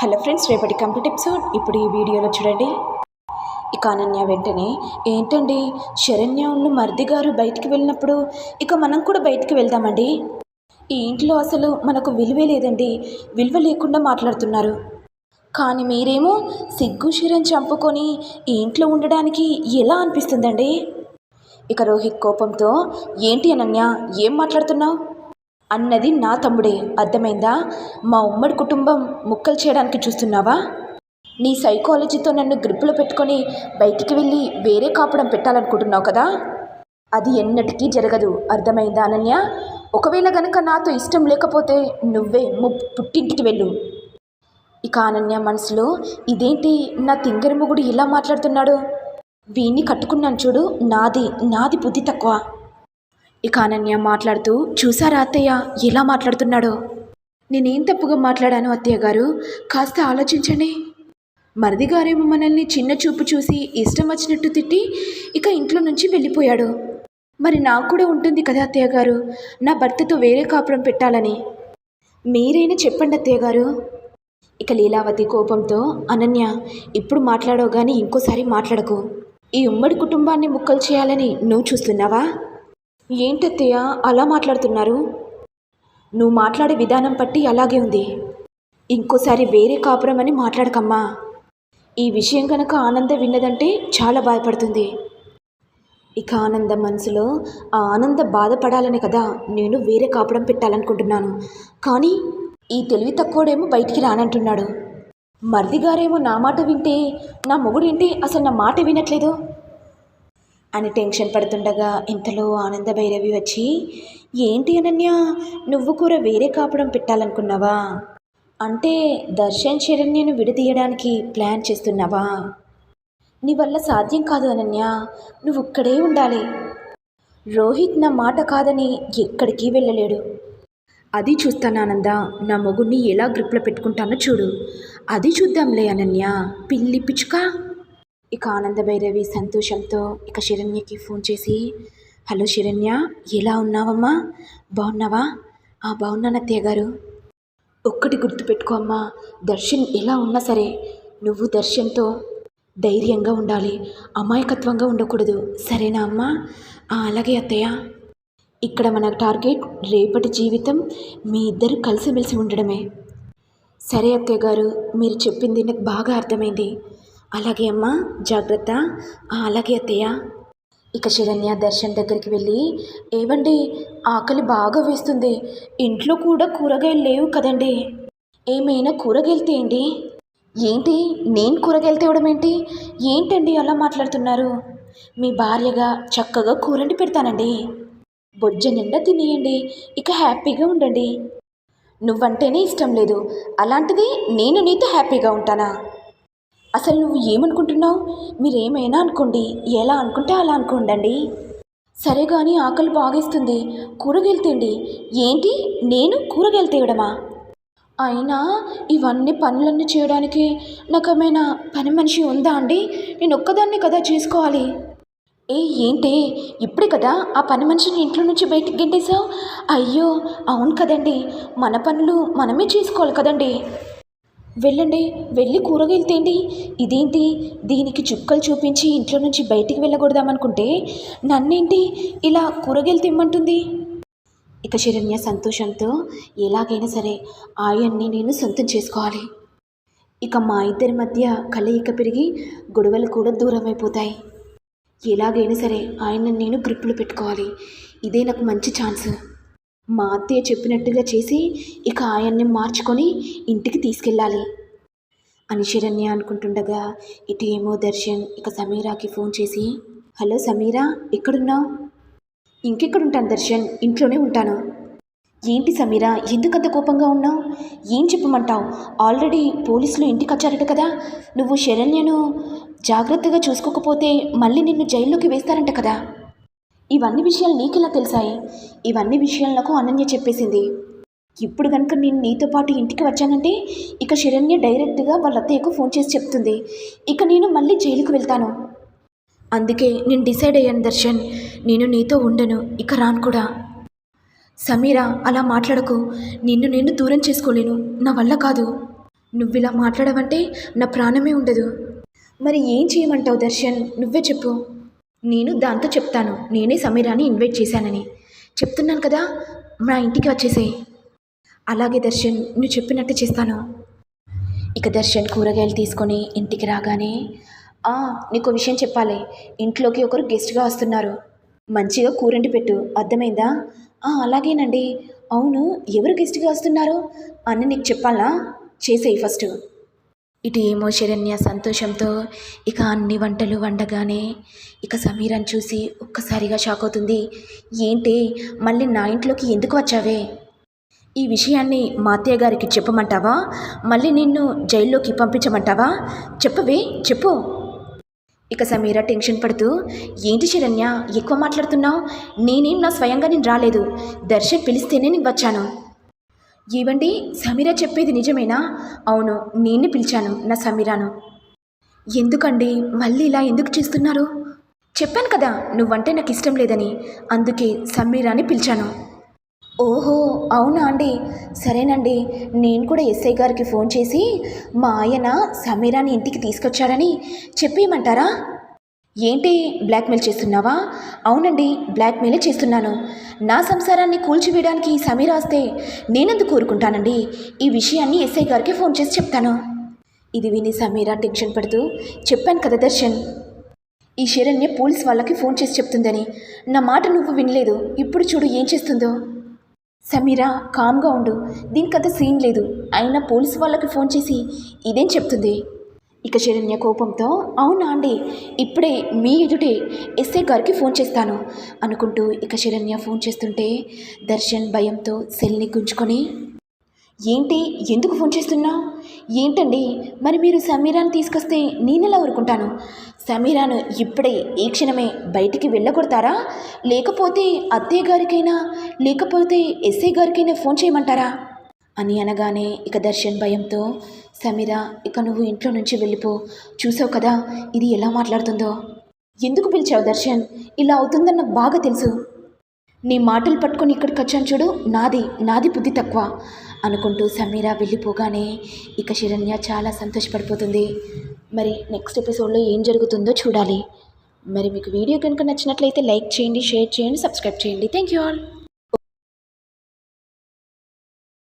Hello friends రేపటి complete episode. ఇప్పుడు ఈ వీడియోలో చూడండి. ఇక అనన్య వెంటనే ఏంటండి? శరణ్య ఉన్న మరిది గారు బయటికి వెళ్ళినప్పుడు ఇక మనం కూడా బయటికి వెళ్దామండి? ఈ ఇంట్లో అసలు మనకు విలువే లేదండి. విలువ లేకుండా మాట్లాడుతున్నారు. కానీ మీరేమో సిగ్గు శరణ్ చంపుకొని ఈ ఇంట్లో ఉండడానికి ఎలా అనిపిస్తుందండి? ఇక రోహిత్ కోపంతో ఏంటి అనన్య? ఏం మాట్లాడుతున్నావు? అన్నది నా తమ్ముడే. అర్థమైందా? మా ఉమ్మడి కుటుంబం ముక్కలు చేయడానికి చూస్తున్నావా? నీ సైకాలజీతో నన్ను గ్రిప్పులో పెట్టుకొని బయటికి వెళ్ళి వేరే కాపడం పెట్టాలనుకుంటున్నావు కదా? అది ఎన్నటికీ జరగదు. అర్థమైందా అనన్య? ఒకవేళ గనక నాతో ఇష్టం లేకపోతే నువ్వే ము పుట్టింటికి వెళ్ళు. ఇక అనన్య మనసులో ఇదేంటి నా తింగరి మొగుడు ఇలా మాట్లాడుతున్నాడు? వీణ్ణి కట్టుకున్నాను చూడు. నాది నాది బుద్ధి తక్కువ. ఇక అనన్య మాట్లాడుతూ చూసారా అత్తయ్య? ఎలా మాట్లాడుతున్నాడో? నేనేం తప్పుగా మాట్లాడాను అత్తయ్య గారు? కాస్త ఆలోచించండి. మరిది గారేమో మనల్ని చిన్న చూపు చూసి ఇష్టం వచ్చినట్టు తిట్టి ఇక ఇంట్లో నుంచి వెళ్ళిపోయాడు. మరి నాకు కూడా ఉంటుంది కదా అత్తయ్య గారు? నా భర్తతో వేరే కాపురం పెట్టాలని. మీరైనా చెప్పండి అత్తయ్య గారు. ఇక లీలావతి కోపంతో అనన్య ఇప్పుడు మాట్లాడవు కానీ ఇంకోసారి మాట్లాడకు. ఈ ఉమ్మడి కుటుంబాన్ని ముక్కలు చేయాలని నువ్వు చూస్తున్నావా? ఏంటత్తయ్య అలా మాట్లాడుతున్నారు? నువ్వు మాట్లాడే విధానం బట్టి అలాగే ఉంది. ఇంకోసారి వేరే కాపురం అని మాట్లాడకమ్మా. ఈ విషయం కనుక ఆనంద విన్నదంటే చాలా బాధపడుతుంది ఇక ఆనందం మనసులో ఆ ఆనంద బాధపడాలని కదా నేను వేరే కాపురం పెట్టాలనుకుంటున్నాను. కానీ ఈ తెలివి తక్కువడేమో బయటికి రానంటున్నాడు. మరిది గారేమో నా మాట వింటే నా మొగుడు ఏంటి? అసలు నా మాట వినట్లేదు. అని టెన్షన్ పడుతుండగా ఇంతలో ఆనంద భైరవి వచ్చి ఏంటి అనన్య? నువ్వు కూర వేరే కాపడం పెట్టాలనుకున్నావా? అంటే దర్శన్ శరణ్యను విడదీయడానికి ప్లాన్ చేస్తున్నావా? నీ వల్ల సాధ్యం కాదు అనన్య. నువ్వు ఇక్కడే ఉండాలి. రోహిత్ నా మాట కాదని ఎక్కడికి వెళ్ళలేడు. అది చూస్తాను ఆనంద. నా మొగుడిని ఎలా గ్రిప్లో పెట్టుకుంటానో చూడు. అది చూద్దాంలే అనన్య. పిల్లి పిచ్చుకా. ఇక ఆనంద భైరవి సంతోషంతో ఇక శరణ్యకి ఫోన్ చేసి హలో శరణ్య ఎలా ఉన్నావమ్మా? బాగున్నావా ఆ బాగున్నాను అత్తయ్య గారు. ఒక్కటి గుర్తుపెట్టుకో అమ్మా దర్శన్ ఎలా ఉన్నా సరే నువ్వు దర్శన్తో ధైర్యంగా ఉండాలి అమాయకత్వంగా ఉండకూడదు. సరేనా అమ్మా? "ఆ, అలాగే అత్తయ్య. ఇక్కడ మన టార్గెట్ రేపటి జీవితం మీ ఇద్దరు కలిసిమెలిసి ఉండడమే. సరే అత్తయ్య గారు మీరు చెప్పింది నాకు బాగా అర్థమైంది. అలాగే అమ్మా జాగ్రత్త. అలాగే అత్తయ్య. ఇక శరణ్య దర్శన్ దగ్గరికి వెళ్ళి ఏవండి ఆకలి బాగా వేస్తుంది. ఇంట్లో కూడా కూరగాయలు లేవు కదండి. ఏమైనా కూరగాయలు తేయండి. ఏంటి? నేను కూరగాయలు తేవడం ఏంటి? ఏంటండి అలా మాట్లాడుతున్నారు? మీ భార్యగా చక్కగా కూరండి పెడతానండి. బొజ్జ నిండా తినేయండి. ఇక హ్యాపీగా ఉండండి. నువ్వంటేనే ఇష్టం లేదు. అలాంటిది నేను నీతో హ్యాపీగా ఉంటానా? అసలు నువ్వు ఏమనుకుంటున్నావు? మీరేమైనా అనుకోండి ఎలా అనుకుంటే అలా అనుకోండి సరే కానీ ఆకలి బాగేస్తుంది కూరగాయలు తిండి. ఏంటి? నేను కూరగాయలు తేయడమా అయినా ఇవన్నీ పనులన్నీ చేయడానికి నాకు ఏమైనా పని మనిషి ఉందా అండి? నేను ఒక్కదాన్ని కదా చేసుకోవాలి. ఏ ఏంటి? ఇప్పుడే కదా ఆ పని మనిషిని ఇంట్లో నుంచి బయటికి గెంటేశావు? అయ్యో అవును కదండి. మన పనులు మనమే చేసుకోవాలి కదండి. వెళ్ళండి వెళ్ళి కూరగాయలు తేండి. ఇదేంటి? దీనికి చుక్కలు చూపించి ఇంట్లో నుంచి బయటికి వెళ్ళకూడదామనుకుంటే నన్నేంటి? ఇలా కూరగాయలు తెమ్మంటుంది. ఇక శరణ్య సంతోషంతో ఎలాగైనా సరే ఆయన్ని నేను సొంతం చేసుకోవాలి. ఇక మా ఇద్దరి మధ్య కలయిక పెరిగి గొడవలు కూడా దూరం అయిపోతాయి. ఎలాగైనా సరే ఆయన్ని నేను గ్రిప్పులు పెట్టుకోవాలి. ఇదే నాకు మంచి ఛాన్స్. మా అత్తయ్య చెప్పినట్టుగా చేసి ఇక ఆయన్ని మార్చుకొని ఇంటికి తీసుకెళ్ళాలి. అని శరణ్య అనుకుంటుండగా ఇటు ఏమో దర్శన్ ఇక సమీరాకి ఫోన్ చేసి హలో సమీరా ఎక్కడున్నావు? ఇంకెక్కడుంటాను దర్శన్ ఇంట్లోనే ఉంటాను. ఏంటి సమీరా ఎందుకంత కోపంగా ఉన్నావు? ఏం చెప్పమంటావు? ఆల్రెడీ పోలీసులు ఇంటికి వచ్చారట కదా నువ్వు శరణ్యను జాగ్రత్తగా చూసుకోకపోతే మళ్ళీ నిన్ను జైల్లోకి వేస్తారంట కదా. ఇవన్నీ విషయాలు నీకెలా తెలిసాయి? ఇవన్నీ విషయాలు నాకు అనన్య చెప్పేసింది. ఇప్పుడు కనుక నేను నీతో పాటు ఇంటికి వచ్చానంటే ఇక శరణ్య డైరెక్ట్గా వాళ్ళ అత్తయ్యకు ఫోన్ చేసి చెప్తుంది. ఇక నేను మళ్ళీ జైలుకు వెళ్తాను. అందుకే నేను డిసైడ్ అయ్యాను దర్శన్. నేను నీతో ఉండను. ఇక రాను కూడా. సమీరా అలా మాట్లాడకు. నిన్ను నేను దూరం చేసుకోలేను. నా వల్ల కాదు. నువ్వు ఇలా మాట్లాడవంటే నా ప్రాణమే ఉండదు. మరి ఏం చేయమంటావు దర్శన్? నువ్వే చెప్పు. నేను దాంతో చెప్తాను. నేనే సమీరాని ఇన్వైట్ చేశానని. చెప్తున్నాను కదా మా ఇంటికి వచ్చేసేయి. అలాగే దర్శన్ నువ్వు చెప్పినట్టు చేస్తాను. ఇక దర్శన్ కూరగాయలు తీసుకొని ఇంటికి రాగానే నీకు విషయం చెప్పాలి. ఇంట్లోకి ఒకరు గెస్ట్గా వస్తున్నారు. మంచిగా కూరండి పెట్టు. అర్థమైందా? "ఆ, అలాగేనండి. అవును ఎవరు గెస్ట్గా వస్తున్నారు? అని నీకు చెప్పాలా? చేసేయి ఫస్ట్. ఇటు ఏమో శరణ్య సంతోషంతో ఇక అన్ని వంటలు వండగానే ఇక సమీరాన్ని చూసి ఒక్కసారిగా షాక్ అవుతుంది. ఏంటి మళ్ళీ నా ఇంట్లోకి ఎందుకు వచ్చావే? ఈ విషయాన్ని మా అత్తయ్య గారికి చెప్పమంటావా? మళ్ళీ నిన్ను జైల్లోకి పంపించమంటావా? చెప్పవే చెప్పు. ఇక సమీర టెన్షన్ పడుతూ ఏంటి శరణ్య ఎక్కువ మాట్లాడుతున్నావు? నేనేం నా స్వయంగా నేను రాలేదు. దర్శన్ పిలిస్తేనే నేను వచ్చాను. ఏవండి? సమీర చెప్పేది నిజమేనా? అవును నేనే పిలిచాను నా సమీరాను. ఎందుకండి? మళ్ళీ ఇలా ఎందుకు చేస్తున్నారు? చెప్పాను కదా నువ్వంటే నాకు ఇష్టం లేదని. అందుకే సమీరాని పిలిచాను. ఓహో అవునా అండి? సరేనండి నేను కూడా ఎస్ఐ గారికి ఫోన్ చేసి మా ఆయన సమీరాని ఇంటికి తీసుకొచ్చారని చెప్పేయమంటారా? ఏంటి బ్లాక్మెయిల్ చేస్తున్నావా? అవునండి బ్లాక్మెయిలే చేస్తున్నాను. నా సంసారాన్ని కూల్చివేయడానికి సమీర వస్తే నేనెందుకు కోరుకుంటానండి? ఈ విషయాన్ని ఎస్ఐ గారికి ఫోన్ చేసి చెప్తాను. ఇది విని సమీర టెన్షన్ పడుతూ చెప్పాను కదా దర్శన్. ఈ శరణ్య పోలీస్ వాళ్ళకి ఫోన్ చేసి చెప్తుందని. నా మాట నువ్వు వినలేదు. ఇప్పుడు చూడు ఏం చేస్తుందో. సమీరా కామ్గా ఉండు. దీనికంత సీన్ లేదు. అయినా పోలీసు వాళ్ళకి ఫోన్ చేసి ఇదేం చెప్తుంది? ఇక శరణ్య కోపంతో అవునా అండి ఇప్పుడే మీ ఎదుటే ఎస్ఐ గారికి ఫోన్ చేస్తాను అనుకుంటూ ఇక శరణ్య ఫోన్ చేస్తుంటే దర్శన్ భయంతో సెల్ని గుంజుకొని ఏంటి ఎందుకు ఫోన్ చేస్తున్నావు ఏంటండి మరి మీరు సమీరాను తీసుకొస్తే నేనెలా ఊరుకుంటాను? సమీరాను ఇప్పుడే ఈ క్షణమే బయటికి వెళ్ళగొడతారా? లేకపోతే అత్తయ్య గారికైనా లేకపోతే ఎస్ఐ గారికైనా ఫోన్ చేయమంటారా? అని అనగానే ఇక దర్శన్ భయంతో సమీర ఇక నువ్వు ఇంట్లో నుంచి వెళ్ళిపో. చూసావు కదా ఇది ఎలా మాట్లాడుతుందో. ఎందుకు పిలిచావు దర్శన్? ఇలా అవుతుందని నాకు బాగా తెలుసు. నీ మాటలు పట్టుకొని ఇక్కడికి వచ్చాను చూడు నాది నాది బుద్ధి తక్కువ అనుకుంటూ సమీర వెళ్ళిపోగానే ఇక శిరణ్య చాలా సంతోషపడిపోతుంది. మరి నెక్స్ట్ ఎపిసోడ్లో ఏం జరుగుతుందో చూడాలి. మరి మీకు వీడియో కనుక నచ్చినట్లయితే లైక్ చేయండి షేర్ చేయండి సబ్స్క్రైబ్ చేయండి. Thank you all.